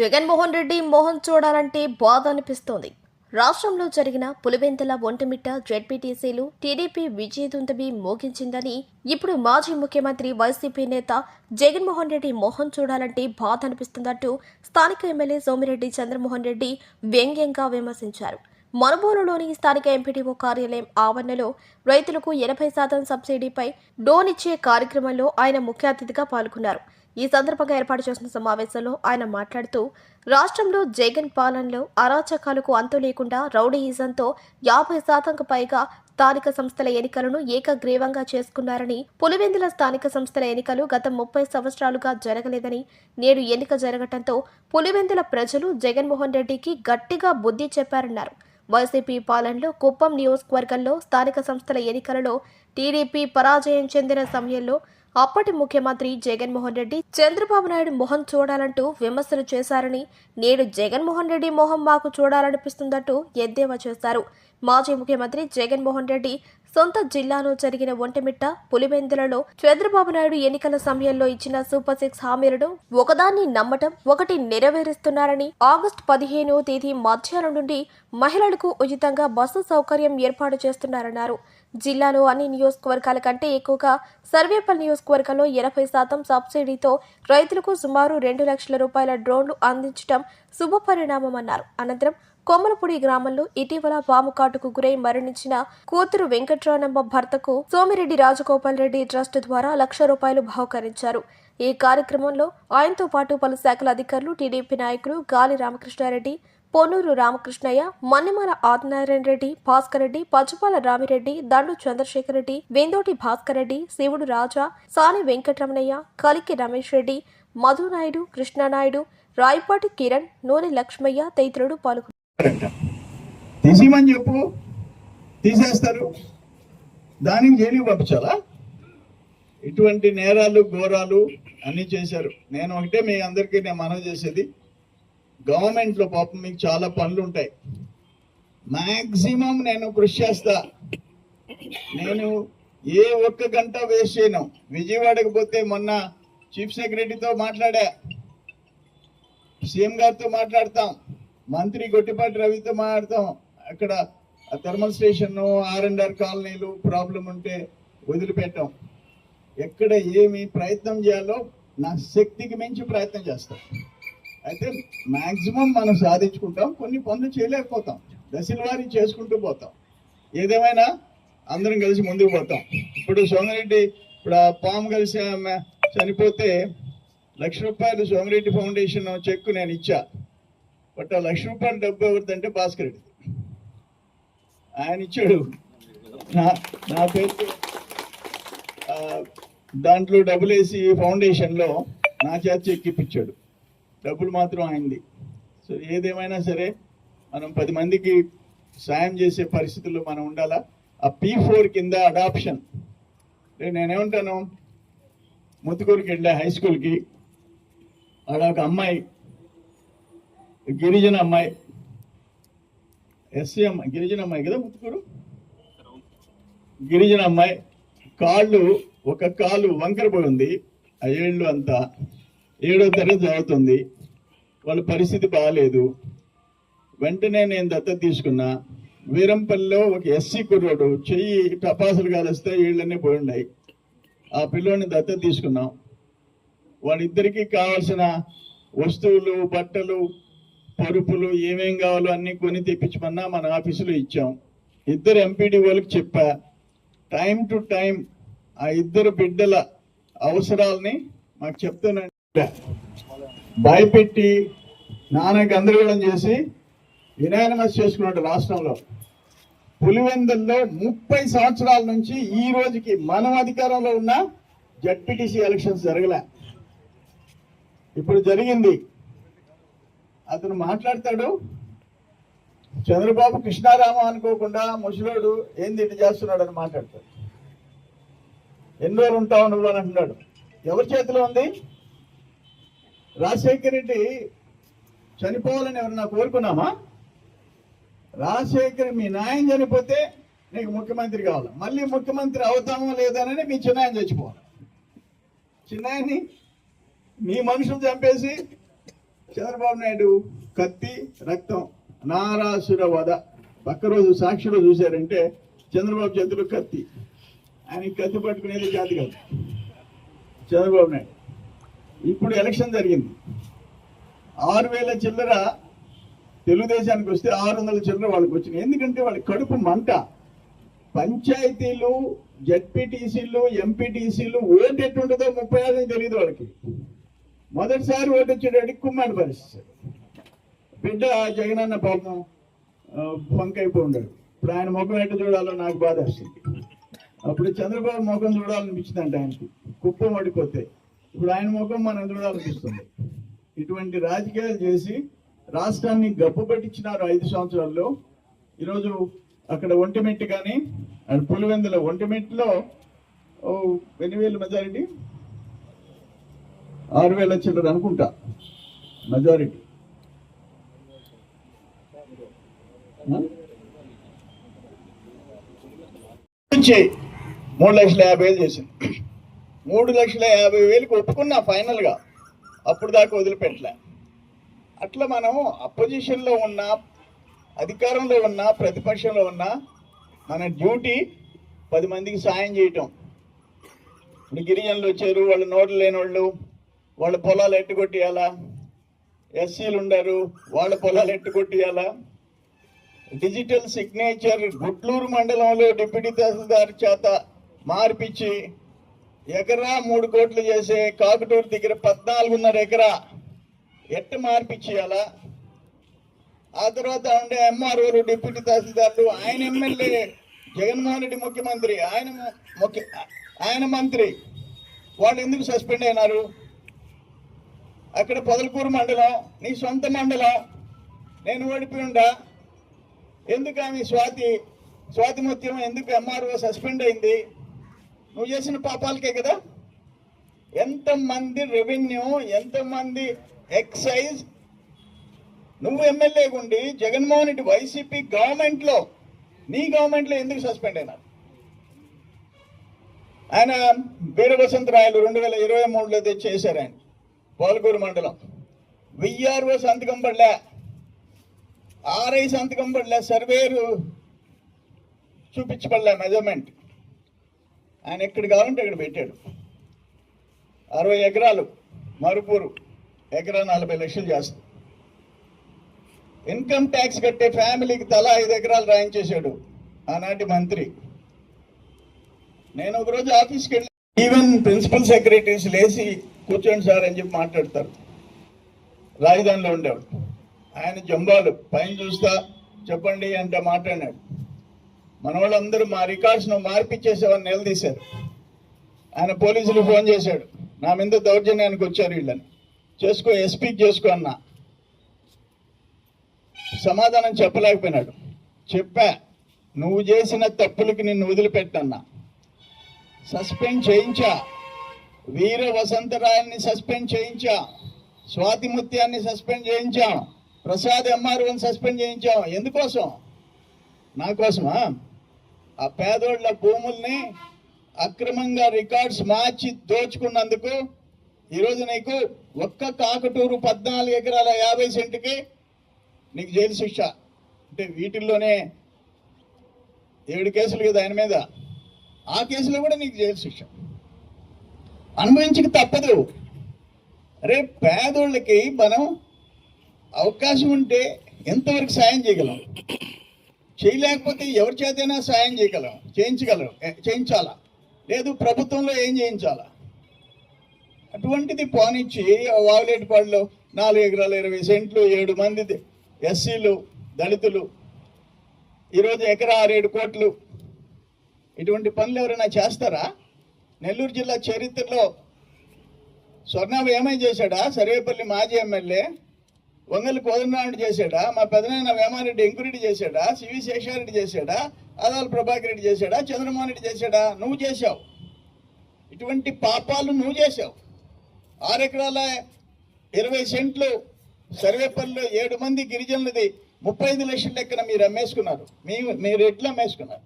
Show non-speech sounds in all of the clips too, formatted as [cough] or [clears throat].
జగన్మోహన్ రెడ్డి మోహన్ చూడాలంటే బాధ అనిపిస్తోంది. రాష్ట్రంలో జరిగిన పులివెంతల ఒంటిమిట్ట జెడ్పీటీసీలు టీడీపీ విజయదుందబి మోగించిందని ఇప్పుడు మాజీ ముఖ్యమంత్రి వైసీపీ నేత జగన్మోహన్ రెడ్డి మోహన్ చూడాలంటే బాధ అనిపిస్తుందంటూ స్థానిక ఎమ్మెల్యే సోమిరెడ్డి చంద్రమోహన్ రెడ్డి వ్యంగ్యంగా విమర్శించారు. మనుబోలులోని స్థానిక ఎంపీడీఓ కార్యాలయం ఆవరణలో రైతులకు ఎనభై శాతం సబ్సిడీపై డోన్ ఇచ్చే కార్యక్రమంలో ఆయన ముఖ్య అతిథిగా పాల్గొన్నారు. ఈ సందర్భంగా ఏర్పాటు చేసిన సమావేశంలో ఆయన మాట్లాడుతూ రాష్ట్రంలో జగన్ పాలనలో అరాచకాలకు అంతు లేకుండా రౌడీయిజంతో యాభై శాతంకు పైగా స్థానిక సంస్థల ఎన్నికలను ఏకగ్రీవంగా చేసుకున్నారని పులివెందుల స్థానిక సంస్థల ఎన్నికలు గత ముప్పై సంవత్సరాలుగా జరగలేదని నేడు ఎన్నిక జరగటంతో పులివెందుల ప్రజలు జగన్మోహన్ రెడ్డికి గట్టిగా బుద్ధి చెప్పారన్నారు. వైసీపీ పాలనలో కుప్పం నియోజకవర్గంలో స్థానిక సంస్థల ఎన్నికలలో టీడీపీ పరాజయం చెందిన సమయంలో అప్పటి ముఖ్యమంత్రి జగన్మోహన్ రెడ్డి చంద్రబాబు నాయుడు మొహం చూడాలంటూ విమర్శలు చేశారని నేడు జగన్మోహన్ రెడ్డి మొహం మాకు చూడాలనిపిస్తుందంటూ ఎద్దేవా చేశారు మాజీ ముఖ్యమంత్రి జగన్మోహన్ రెడ్డి సొంత జిల్లాలో జరిగిన ఒంటిమిట్ట పులివెందులలో చంద్రబాబు నాయుడు ఎన్నికల సమయంలో ఇచ్చిన సూపర్ సిక్స్ హామీలను ఒకదాన్ని నమ్మటం ఒకటి నెరవేరుస్తున్నారని ఆగస్టు పదిహేను తేదీ మధ్యాహ్నం నుండి మహిళలకు ఉచితంగా బస్సు సౌకర్యం ఏర్పాటు చేస్తున్నారన్నారు. జిల్లాలో అన్ని నియోజకవర్గాల కంటే ఎక్కువగా సర్వేపల్లి నియోజకవర్గంలో ఎనభై శాతం సబ్సిడీతో రైతులకు సుమారు రెండు లక్షల రూపాయల డ్రోన్లు అందించడం శుభపరిణామమన్నారు అనంతరం కొమ్మలపూడి గ్రామంలో ఇటీవల పాము కాటుకు గురై మరణించిన కూతురు వెంకట్రానమ్మ భర్తకు సోమిరెడ్డి రాజగోపాల్ రెడ్డి ట్రస్ట్ ద్వారా లక్ష రూపాయలు బహుకరించారు. ఈ కార్యక్రమంలో ఆయనతో పాటు పలు శాఖల అధికారులు టీడీపీ నాయకులు గాలి రామకృష్ణారెడ్డి పొన్నూరు రామకృష్ణయ్య మన్నెమాల ఆదినారాయణ రెడ్డి భాస్కర్ రెడ్డి పచ్చుపాల రామిరెడ్డి దండు చంద్రశేఖర్ రెడ్డి వేందోటి భాస్కర్ రెడ్డి శివుడు రాజా సాని వెంకటరమణయ్య కలికి రమేష్ రెడ్డి మధునాయుడు కృష్ణానాయుడు రాయపాటి కిరణ్ నూనె లక్ష్మయ్య తదితరులు పాల్గొన్నారు చెప్పు. తీసేస్తారు. దానికి జైలుకి పంపించాలా? ఇటువంటి నేరాలు ఘోరాలు అన్నీ చేశారు. నేను ఒకటే మీ అందరికీ నేను మనవి చేసేది. గవర్నమెంట్లో పాపం మీకు చాలా పనులు ఉంటాయి మ్యాక్సిమం నేను కృషి చేస్తా. నేను ఏ ఒక్క గంట వేస్ట్ చేయను. విజయవాడకు పోతే మొన్న చీఫ్ సెక్రటరీతో మాట్లాడా. సీఎం గారితో మాట్లాడతాం. మంత్రి గొట్టిపాటి రవితో మాట్లాడతాం. అక్కడ thermal station R and R కాలనీలు ప్రాబ్లం ఉంటే వదిలిపెట్టాం. ఎక్కడ ఏమి ప్రయత్నం చేయాలో నా శక్తికి మించి ప్రయత్నం చేస్తాను అయితే మాక్సిమం మనం సాధించుకుంటాం కొన్ని పనులు చేయలేకపోతాం. దశల వారి చేసుకుంటూ పోతాం. ఏదేమైనా అందరం కలిసి ముందుకు పోతాం. ఇప్పుడు సోమిరెడ్డి ఇప్పుడు ఆ పాము కలిసి ఆమె చనిపోతే లక్ష రూపాయలు సోమిరెడ్డి ఫౌండేషన్ చెక్ నేను ఇచ్చా. బట్ ఆ లక్ష రూపాయల డబ్బు ఎవరిదంటే భాస్కర్ రెడ్డి. ఆయన ఇచ్చాడు. నా నా పేరు దాంట్లో డబ్బులు వేసి ఫౌండేషన్లో నా చేత చెక్ ఇప్పించాడు. డబ్బులు మాత్రం ఆయనది సో ఏదేమైనా సరే మనం పది మందికి సాయం చేసే పరిస్థితుల్లో మనం ఉండాలా? ఆ పీ ఫోర్ కింద అడాప్షన్ నేనేమంటాను? ముత్తుకూరుకి వెళ్ళా హై స్కూల్కి ఆడ ఒక అమ్మాయి గిరిజన అమ్మాయి ఎస్సీ అమ్మాయి గిరిజన అమ్మాయి కదా ముత్తుకూరు? గిరిజన అమ్మాయి కాళ్ళు ఒక కాలు వంకరపోయి ఉంది. ఆ ఏళ్ళు అంతా ఏడో తరగతి చదువుతుంది. వాళ్ళ పరిస్థితి బాగాలేదు వెంటనే నేను దత్తత తీసుకున్నా. వీరంపల్లిలో ఒక ఎస్సీ కుర్రోడు చెయ్యి టపాసులు కాలుస్తే వీళ్ళన్నీ పోయి ఉన్నాయి ఆ పిల్లోని దత్తత తీసుకున్నాం. వాళ్ళిద్దరికీ కావాల్సిన వస్తువులు బట్టలు పరుపులు ఏమేం కావాలో అన్నీ కొని తెప్పించమన్నా మన ఆఫీసులో ఇచ్చాం. ఇద్దరు ఎంపీడీ వాళ్ళకి చెప్పా. టైం టు టైం ఆ ఇద్దరు బిడ్డల అవసరాలని మాకు చెప్తున్నాను భయపెట్టి నాన్న గందరగోళం చేసి యునానిమస్ చేసుకున్నాడు రాష్ట్రంలో పులివెందుల్లో ముప్పై సంవత్సరాల నుంచి ఈ రోజుకి మనం అధికారంలో ఉన్న జడ్పీటీసీ ఎలక్షన్స్ జరగలే. ఇప్పుడు జరిగింది. అతను మాట్లాడతాడు. చంద్రబాబు కృష్ణారామ అనుకోకుండా ముసలోడు ఏంది ఇటు చేస్తున్నాడు అని మాట్లాడతాడు. ఎన్ని రోజులు ఉంటావు నువ్వు అని అంటున్నాడు. ఎవరి చేతిలో ఉంది? రాజశేఖర్ రెడ్డి చనిపోవాలని ఎవరన్నా కోరుకున్నామా? రాజశేఖర్ మీ నాయన చనిపోతే నీకు ముఖ్యమంత్రి కావాలి? మళ్ళీ ముఖ్యమంత్రి అవుతామో లేదనని మీ చిన్నాయన చచ్చిపోవాలి. చిన్నాయన్ని మీ మనుషులు చంపేసి చంద్రబాబు నాయుడు కత్తి రక్తం నారాసుర వధ. పక్క రోజు సాక్షిలో చూశారంటే చంద్రబాబు చేతిలో కత్తి. ఆయన కత్తి పట్టుకునేది జాతి కాదు. చంద్రబాబు నాయుడు. ఇప్పుడు ఎలక్షన్ జరిగింది. ఆరు వేల చిల్లర తెలుగుదేశానికి వస్తే ఆరు వందల చిల్లర వాళ్ళకి వచ్చినాయి. ఎందుకంటే వాళ్ళకి కడుపు మంట. పంచాయతీలు జడ్పీటీసీలు ఎంపీటీసీలు ఓటు ఎట్టుంటుందో ముప్పై ఆరు తెలియదు వాళ్ళకి. మొదటిసారి ఓటు వచ్చేటడికి కుమ్మాడి పరిస్థితి. బిడ్డ జగనన్న పాపం ఆ, ఉండడు ఇప్పుడు ఆయన ముఖం ఎట్టు చూడాలో నాకు బాధ వస్తుంది. అప్పుడు చంద్రబాబు ముఖం చూడాలనిపించిందంట ఆయనకి. కుప్పం పడిపోతే. ఇప్పుడు ఆయన ముఖం మనం చూడాలనిపిస్తుంది ఇటువంటి రాజకీయాలు చేసి రాష్ట్రాన్ని గప్పు పట్టించినారు ఐదు సంవత్సరాల్లో. ఈరోజు అక్కడ ఒంటిమెట్టు కానీ అండ్ పులివెందుల ఒంటిమెట్టులో ఓ ఎన్ని వేలు మెజారిటీ? ఆరు వేల చిల్లర అనుకుంటా మెజారిటీ. నుంచి మూడు లక్షల యాభై వేలు చేసింది మూడు లక్షల యాభై వేలకు ఒప్పుకున్నా ఫైనల్గా. అప్పుడు దాకా వదిలిపెట్టలే. అట్లా మనం అపోజిషన్లో ఉన్న అధికారంలో ఉన్న ప్రతిపక్షంలో ఉన్న మన డ్యూటీ పది మందికి సాయం చేయటం. ఇప్పుడు గిరిజనులు వచ్చారు వాళ్ళు నోట్లు లేని వాళ్ళు వాళ్ళ పొలాలు ఎట్టుకొట్టియాలా? ఎస్సీలు ఉండరు వాళ్ళ పొలాలు ఎట్టుకొట్టియాలా? డిజిటల్ సిగ్నేచర్ గుడ్లూరు మండలంలో డిప్యూటీ తహసీల్దార్ చేత మార్పిచ్చి ఎకరా మూడు కోట్లు చేసే కాకుటూరు దగ్గర పద్నాలుగున్నర ఎకరా ఎట్టు మార్పిచ్చేయాలా ఆ తర్వాత ఉండే ఎంఆర్ఓలు డిప్యూటీ తహసీల్దార్లు ఆయన ఎమ్మెల్యే జగన్మోహన్ రెడ్డి ముఖ్యమంత్రి ఆయన ముఖ్య ఆయన మంత్రి వాళ్ళు ఎందుకు సస్పెండ్ అయినారు? అక్కడ పొదలకూరు మండలం నీ సొంత మండలం నేను ఓడిపోయి ఉండా? ఎందుకు ఆమె స్వాతి స్వాతి ముత్యం ఎందుకు ఎంఆర్ఓ సస్పెండ్ అయింది? నువ్వు చేసిన పాపాలకే కదా? ఎంతమంది రెవెన్యూ ఎంతమంది ఎక్సైజ్? నువ్వు ఎమ్మెల్యే ఉండి జగన్మోహన్ రెడ్డి వైసీపీ గవర్నమెంట్లో నీ గవర్నమెంట్లో ఎందుకు సస్పెండ్ అయినారు? ఆయన వీర వసంతరాయలు రెండు వేల ఇరవై మూడులో తెచ్చేశారు ఆయన పోలకూరు మండలం. విఆర్ఓ సంతకం పడలే ఆర్ఐ సంతకం పడలే సర్వేరు చూపించబడలే మెజర్మెంట్. ఆయన ఎక్కడ కావాలంటే అక్కడ పెట్టాడు. అరవై ఎకరాలు మరుపూరు ఎకరా నలభై లక్షలు చేస్తుంది ఇన్కమ్ ట్యాక్స్ కట్టే ఫ్యామిలీకి తలా ఐదు ఎకరాలు రాయించేశాడు ఆనాటి మంత్రి. నేను ఒకరోజు ఆఫీస్కి వెళ్ళి ఈవెన్ ప్రిన్సిపల్ సెక్రటరీస్ లేచి కూర్చోండి సార్ అని చెప్పి మాట్లాడతారు. రాజధానిలో ఉండేవాడు. ఆయన జంబాలు పైన చూస్తా చెప్పండి అంటే మాట్లాడినాడు. మన వాళ్ళందరూ మా రికార్డ్స్ను మార్పిచ్చేసేవాడిని నిలదీశారు. ఆయన పోలీసులు ఫోన్ చేశాడు. నా మీద దౌర్జన్యానికి వచ్చారు వీళ్ళని. చేసుకో ఎస్పీకి చేసుకో అన్న. సమాధానం చెప్పలేకపోయినాడు. చెప్పా నువ్వు చేసిన తప్పులకి నిన్ను వదిలిపెట్టన్నా. సస్పెండ్ చేయించా. వీర వసంతరాయల్ని సస్పెండ్ చేయించా. స్వాతి ముత్యాన్ని సస్పెండ్ చేయించాం. ప్రసాద్ ఎంఆర్ఓని సస్పెండ్ చేయించాం. ఎందుకోసం? నా కోసమా? ఆ పేదోళ్ళ భూముల్ని అక్రమంగా రికార్డ్స్ మార్చి దోచుకున్నందుకు ఈరోజు నీకు ఒక్క కాకటూరు పద్నాలుగు ఎకరాల యాభై సెంటుకి నీకు జైలు శిక్ష. అంటే వీటిల్లోనే ఏడు కేసులు కదా ఆయన మీద. ఆ కేసులో కూడా నీకు జైలు శిక్ష. అనుభవించక తప్పదు. అరే పేదోళ్ళకి మనం అవకాశం ఉంటే ఎంతవరకు సాయం చేయగలం? చేయలేకపోతే ఎవరి చేతైనా సాయం చేయగలం చేయించగలం చేయించాలా? లేదు ప్రభుత్వంలో ఏం చేయించాలా? అటువంటిది పోనిచ్చి వాగులేటిపాడులో నాలుగు ఎకరాలు ఇరవై సెంట్లు ఏడు మంది ఎస్సీలు దళితులు ఈరోజు ఎకరా ఆరేడు కోట్లు. ఇటువంటి పనులు ఎవరైనా చేస్తారా? నెల్లూరు జిల్లా చరిత్రలో స్వర్ణాభ ఏమై చేశాడా? సర్వేపల్లి మాజీ ఎమ్మెల్యే వంగలి కోదండరాముడు చేశాడా? మా పెదనాయన వేమారెడ్డి ఎంకురెడ్డి చేశాడా? సివి శేషారెడ్డి చేశాడా? ఆదాల ప్రభాకర్ రెడ్డి చేశాడా? చంద్రమోహన్ రెడ్డి చేశాడా? నువ్వు చేశావు. ఇటువంటి పాపాలు నువ్వు చేశావు. ఆరు ఎకరాల ఇరవై సెంట్లు సర్వేపల్లిలో ఏడు మంది గిరిజనులది ముప్పై ఐదు లక్షల లెక్కన మీరు అమ్మేసుకున్నారు. మీ మీరు ఎట్లా అమ్మేసుకున్నారు.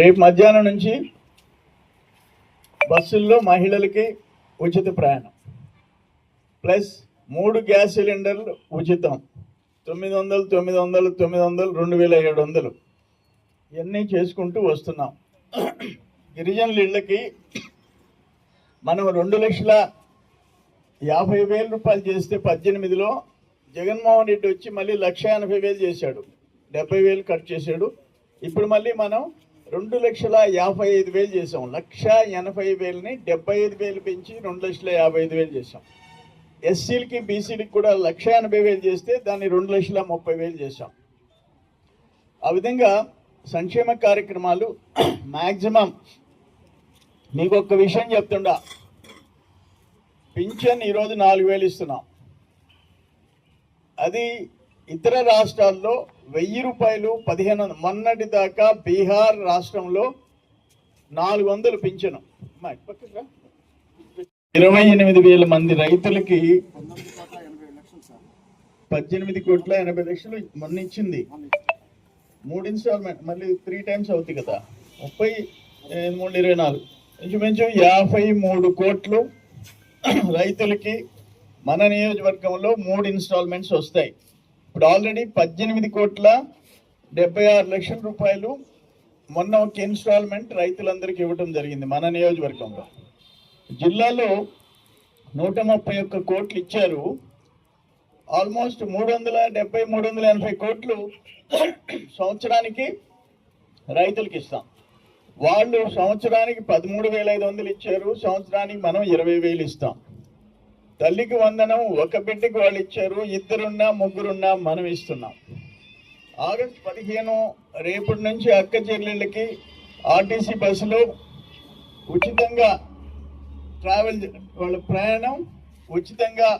రేపు మధ్యాహ్నం నుంచి బస్సుల్లో మహిళలకి ఉచిత ప్రయాణం. ప్లస్ మూడు గ్యాస్ సిలిండర్లు ఉచితం. తొమ్మిది వందలు తొమ్మిది వందలు తొమ్మిది వందలు రెండు వేల ఏడు వందలు. ఇవన్నీ చేసుకుంటూ వస్తున్నాం. గిరిజనుల ఇళ్ళకి మనం రెండు లక్షల యాభై వేల రూపాయలు చేస్తే పద్దెనిమిదిలో జగన్మోహన్ రెడ్డి వచ్చి మళ్ళీ లక్ష ఎనభై వేలు చేశాడు. డెబ్బై వేలు కట్ చేశాడు. ఇప్పుడు మళ్ళీ మనం రెండు లక్షల యాభై ఐదు వేలు చేసాం లక్ష ఎనభై వేలని డెబ్బై ఐదు వేలు పెంచి రెండు లక్షల యాభై ఐదు వేలు చేసాం ఎస్సీలకి బీసీలకి కూడా లక్ష ఎనభై వేలు చేస్తే దాన్ని రెండు లక్షల ముప్పై వేలు చేశాం. ఆ విధంగా సంక్షేమ కార్యక్రమాలు [clears throat] మ్యాక్సిమం మీకు ఒక్క విషయం చెప్తుండా. పింఛన్ ఈరోజు నాలుగు వేలు ఇస్తున్నాం. అది ఇతర రాష్ట్రాల్లో వెయ్యి రూపాయలు పదిహేను మొన్నటి దాకా బీహార్ రాష్ట్రంలో నాలుగు వందలు పింఛను. అమ్మా, ఇరవై ఎనిమిది వేల మంది రైతులకి పద్దెనిమిది కోట్ల ఎనభై లక్షలు మొన్న ఇచ్చింది. మూడు ఇన్స్టాల్మెంట్ మళ్ళీ త్రీ టైమ్స్ అవుతుంది కదా. ముప్పై మూడు ఇరవై నాలుగు. ఇంచుమించు యాభై మూడు కోట్లు రైతులకి మన నియోజకవర్గంలో మూడు ఇన్స్టాల్మెంట్స్ వస్తాయి. ఇప్పుడు ఆల్రెడీ పద్దెనిమిది కోట్ల డెబ్బై ఆరు లక్షల రూపాయలు మొన్న ఒక ఇన్స్టాల్మెంట్ రైతులందరికీ ఇవ్వటం జరిగింది మన నియోజకవర్గంలో. జిల్లాలో నూట ముప్పై ఒక్క కోట్లు ఇచ్చారు. ఆల్మోస్ట్ మూడు వందల డెబ్బై మూడు వందల ఎనభై కోట్లు సంవత్సరానికి రైతులకి ఇస్తాం. వాళ్ళు సంవత్సరానికి పదమూడు వేల ఐదు వందలు ఇచ్చారు. సంవత్సరానికి మనం ఇరవై వేలు ఇస్తాం. తల్లికి వందనం ఒక బిడ్డకి వాళ్ళు ఇచ్చారు. ఇద్దరున్నా ముగ్గురున్నా మనం ఇస్తున్నాం. ఆగస్ట్ పదిహేను రేపటి నుంచి అక్క చెల్లెళ్ళకి ఆర్టీసీ బస్సులో ఉచితంగా ట్రావెల్ వాళ్ళ ప్రయాణం ఉచితంగా